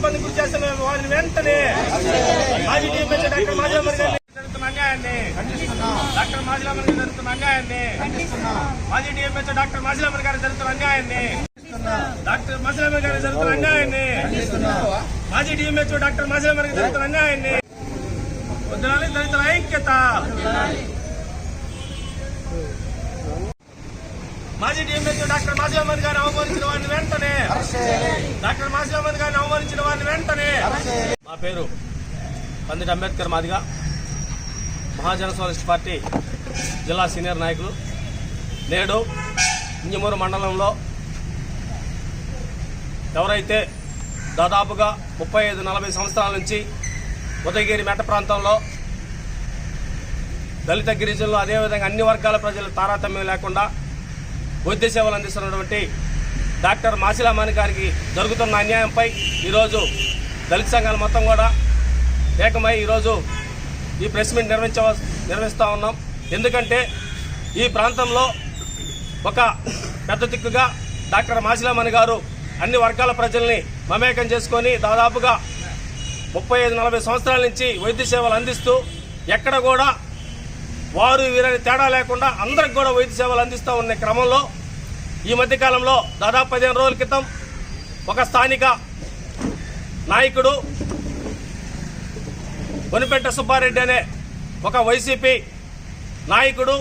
ఇబ్బంది గురి చేస్తున్న వారిని వెంటనే మాజీ డాక్టర్ మాజీరామన్ గారిని జరుగుతున్న అన్యాయాన్ని డాక్టర్ మాజీరామన్ గారు జరుగుతున్న అన్యాయాన్ని మాజీ టీఎంఎస్ డాక్టర్ మాజీరామన్ గారు జరుగుతున్న అన్యాయాన్ని డాక్టర్ మాజీరామన్ గారు జరుగుతున్న అన్యాయాన్ని మాజీ టీఎంఎస్ డాక్టర్ మాజీరామన్ గారు జరుగుతున్న అన్యాయాన్ని వదలాలి దళితుల ఐక్యత మాజీ డిఎంఎస్ డాక్టర్ మాజీరామన్ గారిని అవమానించిన వారిని వెంటనే. డాక్టర్ మాజీరామన్ గారిని అవమానించిన వారిని వెంటనే. మా పేరు పందిటి అంబేద్కర్ మాదిగా. మహాజన సోషలిస్ట్ పార్టీ జిల్లా సీనియర్ నాయకులు. నేడు ఇంజమూరు మండలంలో ఎవరైతే దాదాపుగా ముప్పై ఐదు నలభై సంవత్సరాల నుంచి ఉదయగిరి మెట్ట ప్రాంతంలో దళిత గిరిజనులు అదేవిధంగా అన్ని వర్గాల ప్రజలు తారతమ్యం లేకుండా వైద్య సేవలు అందిస్తున్నటువంటి డాక్టర్ మాసిలామాని గారికి జరుగుతున్న అన్యాయంపై ఈరోజు దళిత సంఘాలు మొత్తం కూడా ఏకమై ఈరోజు ఈ ప్రెస్ మీట్ నిర్వహించ నిర్వహిస్తూ ఉన్నాం. ఎందుకంటే ఈ ప్రాంతంలో ఒక పెద్ద దిక్కుగా డాక్టర్ మాసిలామణి గారు అన్ని వర్గాల ప్రజల్ని మమేకం చేసుకొని దాదాపుగా ముప్పై ఐదు నలభై సంవత్సరాల నుంచి వైద్య సేవలు అందిస్తూ ఎక్కడ కూడా వారు వీరని తేడా లేకుండా అందరికి కూడా వైద్య సేవలు అందిస్తూ ఉన్న క్రమంలో ఈ మధ్యకాలంలో దాదాపు పదిహేను రోజుల క్రితం ఒక స్థానిక నాయకుడు వనిపెట్ట సుబ్బారెడ్డి అనే ఒక వైసీపీ నాయకుడు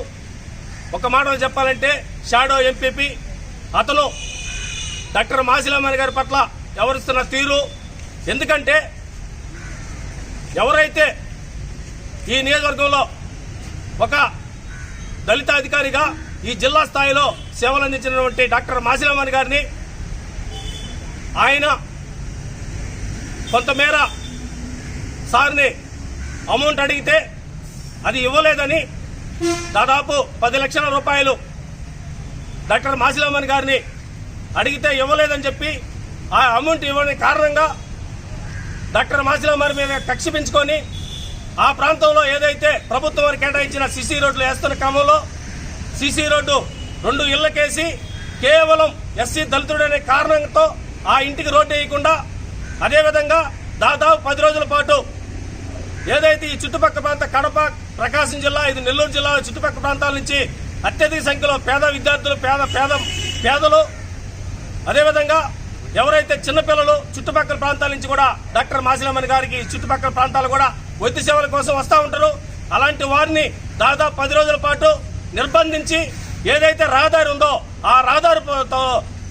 ఒక మాటలో చెప్పాలంటే షాడో ఎంపీపీ. అతను డాక్టర్ మాసిలమ్మని గారి పట్ల ఎవరిస్తున్న తీరు ఎందుకంటే ఎవరైతే ఈ నియోజకవర్గంలో ఒక దళిత అధికారిగా ఈ జిల్లా స్థాయిలో సేవలు అందించినటువంటి డాక్టర్ మాసిలమణి గారిని ఆయన కొంతమేర సార్ని అమౌంట్ అడిగితే అది ఇవ్వలేదని దాదాపు పది లక్షల రూపాయలు డాక్టర్ మాసిలమణి గారిని అడిగితే ఇవ్వలేదని చెప్పి ఆ అమౌంట్ ఇవ్వని కారణంగా డాక్టర్ మాసిలమణి మీద కక్ష పెంచుకొని ఆ ప్రాంతంలో ఏదైతే ప్రభుత్వం కేటాయించిన సిసి రోడ్లు వేస్తున్న క్రమంలో సిసి రోడ్డు రెండు ఇళ్ళకేసి కేవలం ఎస్సీ దళితుడనే కారణంతో ఆ ఇంటికి రోడ్డు వేయకుండా అదేవిధంగా దాదాపు పది రోజుల పాటు ఏదైతే ఈ చుట్టుపక్కల ప్రాంత కడప ప్రకాశం జిల్లా ఇది నెల్లూరు జిల్లా చుట్టుపక్కల ప్రాంతాల నుంచి అత్యధిక సంఖ్యలో పేద విద్యార్థులు పేద పేద పేదలు అదేవిధంగా ఎవరైతే చిన్నపిల్లలు చుట్టుపక్కల ప్రాంతాల నుంచి కూడా డాక్టర్ మాసిలమ్మని గారికి చుట్టుపక్కల ప్రాంతాలు కూడా వైద్య సేవల కోసం వస్తూ ఉంటారు. అలాంటి వారిని దాదాపు పది రోజుల పాటు నిర్బంధించి ఏదైతే రహదారి ఉందో ఆ రహదారితో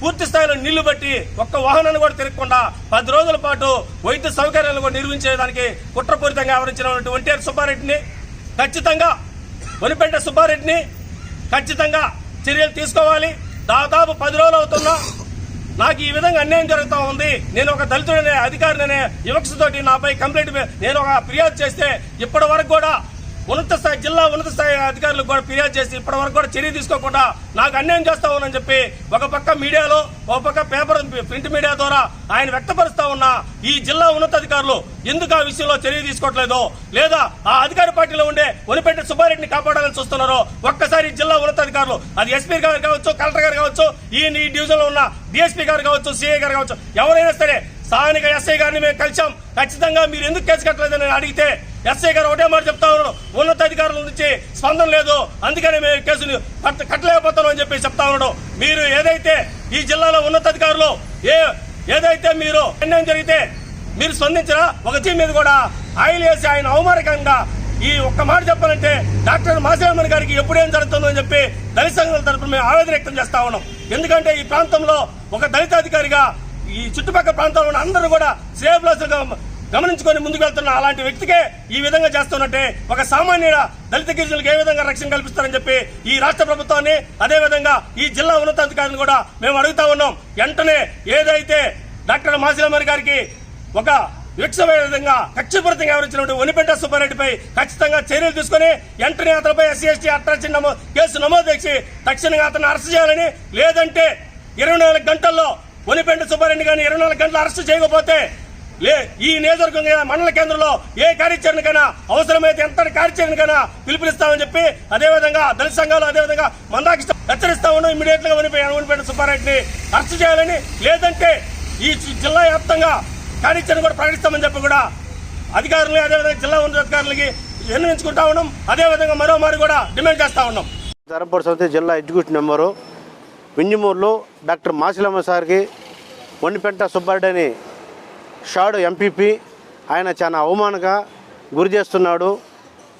పూర్తి స్థాయిలో నీళ్ళు బట్టి ఒక్క వాహనాన్ని కూడా తిరగకుండా పది రోజుల పాటు వైద్య సౌకర్యాలను కూడా నిర్మించేదానికి కుట్రపూరితంగా ఆవరించినటువంటి ఒంటేరు సుబ్బారెడ్డిని ఖచ్చితంగా వనిపెంట సుబ్బారెడ్డిని ఖచ్చితంగా చర్యలు తీసుకోవాలి. దాదాపు పది రోజులు అవుతున్నా నాకు ఈ విధంగా అన్యాయం జరుగుతూ ఉంది. నేను ఒక దళితుడనే అధికారిననే వివక్షతోటి నాపై కంప్లైంట్ నేను ఒక ఫిర్యాదు చేస్తే ఇప్పటి వరకు కూడా ఉన్నత స్థాయి జిల్లా ఉన్నత స్థాయి అధికారులకు కూడా ఫిర్యాదు చేసి ఇప్పటి వరకు కూడా చర్య తీసుకోకుండా నాకు అన్యాయం చేస్తా ఉన్నానని చెప్పి ఒక పక్క మీడియాలో ఒక పక్క పేపర్ ప్రింట్ మీడియా ద్వారా ఆయన వ్యక్తపరుస్తా ఉన్న ఈ జిల్లా ఉన్నతాధికారులు ఎందుకు ఆ విషయంలో చర్య తీసుకోవట్లేదో లేదా ఆ అధికార పార్టీలో ఉండే ఒనిపెట్టి సుబ్బారెడ్డిని కాపాడాలని చూస్తున్నారో ఒక్కసారి జిల్లా ఉన్నతాధికారులు అది ఎస్పీ గారు కావచ్చు కలెక్టర్ గారు కావచ్చు ఈ ఈ డివిజన్లో ఉన్న డిఎస్పీ గారు కావచ్చు సిఐ గారు కావచ్చు ఎవరైనా సరే స్థానిక ఎస్ఐ గారిని మేము కలిసాం ఖచ్చితంగా మీరు ఎందుకు కేసు కట్టలేదని అడిగితే ఎస్ఐ గారు ఒకటే మాట చెప్తా ఉన్నాడు ఉన్నతాధికారుల నుంచి స్పందన లేదు. అందుకని మేము కేసుని కట్ట- కట్టలేకపోతున్నాం అని చెప్పి చెప్తా ఉన్నాడు. మీరు ఏదైతే ఈ జిల్లాలో ఉన్నతాధికారులు ఏ ఏదైతే మీరు నిర్ణయం జరిగితే మీరు స్పందించిన ఒక టీం మీద కూడా ఆయిల్ వేసి ఆయన అవమానకంగా ఈ ఒక్క మాట చెప్పాలంటే డాక్టర్ మాసిరామన్ గారికి ఎప్పుడేం జరుగుతుందో అని చెప్పి దళిత సంఘాల తరపున మేము ఆవేదన వ్యక్తం చేస్తా ఉన్నాం. ఎందుకంటే ఈ ప్రాంతంలో ఒక దళిత అధికారిగా ఈ చుట్టుపక్కల ప్రాంతంలో ఉన్న అందరూ కూడా శ్రేయభిలాసులుగా గమనించుకొని ముందుకు వెళ్తున్న అలాంటి వ్యక్తికే ఈ విధంగా చేస్తున్నట్టే ఒక సామాన్యుడ దళిత గిరిజనులకు ఏ విధంగా రక్షణ కల్పిస్తారని చెప్పి ఈ రాష్ట్ర ప్రభుత్వాన్ని అదే విధంగా ఈ జిల్లా ఉన్నతాధికారిని కూడా మేము అడుగుతా ఉన్నాం. వెంటనే ఏదైతే డాక్టర్ మాసిలమ్మని గారికి ఒక విక్షమైన విధంగా కక్షపూరితంగా ఎవరిచ్చినటువంటి ఒనిపెంట సుబ్బారెడ్డిపై ఖచ్చితంగా చర్యలు తీసుకుని వెంటనే అతనిపై ఎస్సీ ఎస్టీ అట్రాక్షన్ నమో కేసు నమోదు చేసి తక్షణంగా అతను అరెస్ట్ చేయాలని లేదంటే ఇరవై నాలుగు గంటల్లో ఒనిపెంట సుబ్బారెడ్డి గారిని ఇరవై నాలుగు గంటలు అరెస్ట్ చేయకపోతే లే ఈ నియోజకవర్గం మండల కేంద్రంలో ఏ కార్యాచరణకైనా అవసరమైతే ఎంత కార్యాచరణకైనా పిలుపునిస్తామని చెప్పి అదేవిధంగా దళిత సంఘాలు అదేవిధంగా మందాకి హెచ్చరిస్తా ఉన్నాం ఇమీడియట్గా ఉనిపోయి ఉనిపోయిన సుబ్బారెడ్డిని అరెస్ట్ చేయాలని లేదంటే ఈ జిల్లా వ్యాప్తంగా కార్యాచరణ కూడా ప్రకటిస్తామని చెప్పి కూడా అధికారులు అదేవిధంగా జిల్లా ఉన్నతాధికారులకి విన్నవించుకుంటా ఉన్నాం. అదేవిధంగా మరో మారు కూడా డిమాండ్ చేస్తా ఉన్నాం. ధర్మపురి సంస్థ జిల్లా ఎగ్జిక్యూటివ్ నెంబరు వింజమూరులో డాక్టర్ మాసిలమ్మ సార్కి ఒండిపెంట సుబ్బారెడ్డి అని షాడు ఎంపీపీ ఆయన చాలా అవమానంగా గురి చేస్తున్నాడు.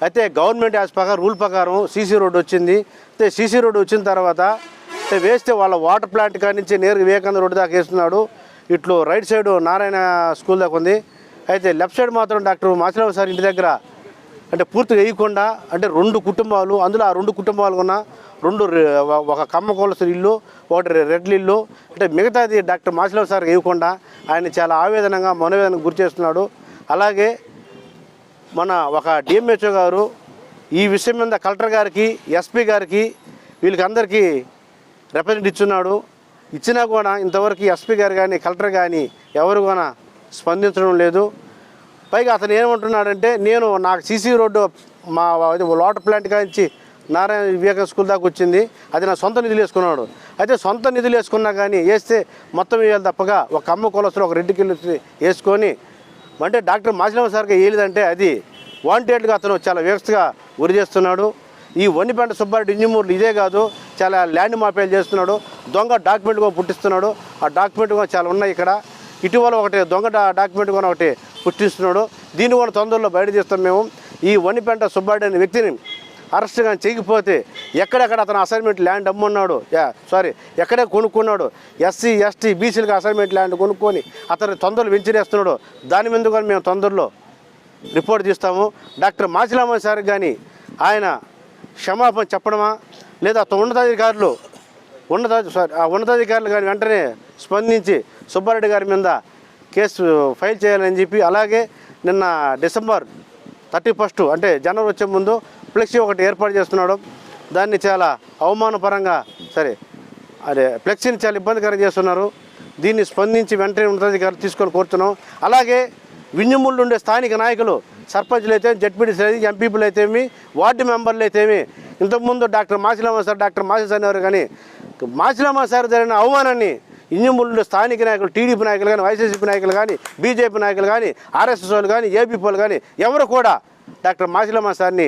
అయితే గవర్నమెంట్ యాజ్ ప్రకారం రూల్ ప్రకారం సీసీ రోడ్డు వచ్చింది. అయితే సీసీ రోడ్డు వచ్చిన తర్వాత అయితే వేస్తే వాళ్ళ వాటర్ ప్లాంట్ కాడి నుంచి నేరుగా వివేకానంద రోడ్డు దాకా వేస్తున్నాడు. ఇట్లు రైట్ సైడ్ నారాయణ స్కూల్ దాకా ఉంది. అయితే లెఫ్ట్ సైడ్ మాత్రం డాక్టర్ మాసిలమ్మ సార్ ఇంటి దగ్గర అంటే పూర్తిగా వేయకుండా అంటే రెండు కుటుంబాలు అందులో ఆ రెండు కుటుంబాలు ఉన్న రెండు ఒక కమ్మ కోలసిన ఇల్లు ఒకటి రెడ్ల ఇల్లు. అంటే మిగతాది డాక్టర్ మాసిలవ్ సార్ వేయకుండా ఆయన చాలా ఆవేదనగా మనోవేదనకు గురి చేస్తున్నాడు. అలాగే మన ఒక డిఎంహెచ్ఓ గారు ఈ విషయం మీద కలెక్టర్ గారికి ఎస్పీ గారికి వీళ్ళకి అందరికీ రిప్రజెంట్ ఇచ్చున్నాడు. ఇచ్చినా కూడా ఇంతవరకు ఎస్పీ గారు కానీ కలెక్టర్ కానీ ఎవరు కూడా స్పందించడం లేదు. పైగా అతను ఏమంటున్నాడంటే నేను నాకు సీసీ రోడ్డు మా అది వాటర్ ప్లాంట్ కాంచి నారాయణ వివేక స్కూల్ దాకా వచ్చింది అది నా సొంత నిధులు వేసుకున్నాడు. అయితే సొంత నిధులు వేసుకున్నా కానీ వేస్తే మొత్తం వేయాలి తప్పగా ఒక అమ్మ కొలసలు ఒక రెడ్డి కిలో వేసుకొని అంటే డాక్టర్ మాసిలమ్మ సార్గా వేయలేదంటే అది వాంటెడ్గా అతను చాలా వ్యవస్థగా గురి చేస్తున్నాడు. ఈ వన్నిపెంట సుబ్బారెడ్డి ఇంజమూరులు ఇదే కాదు చాలా ల్యాండ్ మాఫియాలు చేస్తున్నాడు దొంగ డాక్యుమెంట్ కూడా పుట్టిస్తున్నాడు. ఆ డాక్యుమెంట్ కూడా చాలా ఉన్నాయి ఇక్కడ. ఇటీవల ఒకటి దొంగ డాక్యుమెంట్ కూడా ఒకటి పుట్టిస్తున్నాడు. దీన్ని కూడా తొందరలో బయట తీస్తాం మేము. ఈ వన్నిపేట సుబ్బారెడ్డి అనే వ్యక్తిని అరెస్ట్ కానీ చేయకపోతే ఎక్కడెక్కడ అతను అసైన్మెంట్ ల్యాండ్ అమ్మున్నాడు? యా సారీ ఎక్కడే కొనుక్కున్నాడు? ఎస్సీ ఎస్టీ బీసీలకు అసైన్మెంట్ ల్యాండ్ కొనుక్కొని అతను తొందరలు వెంచిరేస్తున్నాడు. దాని మీద కూడా మేము తొందరలో రిపోర్ట్ తీస్తాము. డాక్టర్ మాచిలామ సార్ కానీ ఆయన క్షమాపణ చెప్పడమా? లేదా అతను ఉన్నతాధికారులు ఉన్నత సారీ ఆ ఉన్నతాధికారులు కానీ వెంటనే స్పందించి సుబ్బారెడ్డి గారి మీద కేసు ఫైల్ చేయాలని చెప్పి అలాగే నిన్న డిసెంబర్ థర్టీ ఫస్ట్ అంటే జనవరి వచ్చే ముందు ఫ్లెక్సీ ఒకటి ఏర్పాటు చేస్తున్నాడు. దాన్ని చాలా అవమానపరంగా సరే అదే ఫ్లెక్సీని చాలా ఇబ్బందికరం చేస్తున్నారు. దీన్ని స్పందించి వెంటనే ఉన్నతాధికారులు తీసుకొని కోరుతున్నాం. అలాగే వింజమూళ్ళు ఉండే స్థానిక నాయకులు సర్పంచ్లు అయితే జడ్పీటీసీ అయితే ఎంపీపీలు అయితేమి వార్డు మెంబర్లు అయితేమి ఇంతకుముందు doctor Masilamma sir doctor Masi అనేవారు కానీ మాసిలమ్మ సార్ జరిగిన అవమానాన్ని ఇంజమూళ్ళు స్థానిక నాయకులు టీడీపీ నాయకులు కానీ వైసీపీ నాయకులు కానీ బీజేపీ నాయకులు కానీ ఆర్ఎస్ఎస్ వాళ్ళు కానీ ఏబీపీ వాళ్ళు కానీ ఎవరు కూడా డాక్టర్ మాసిలమ్మ సార్ని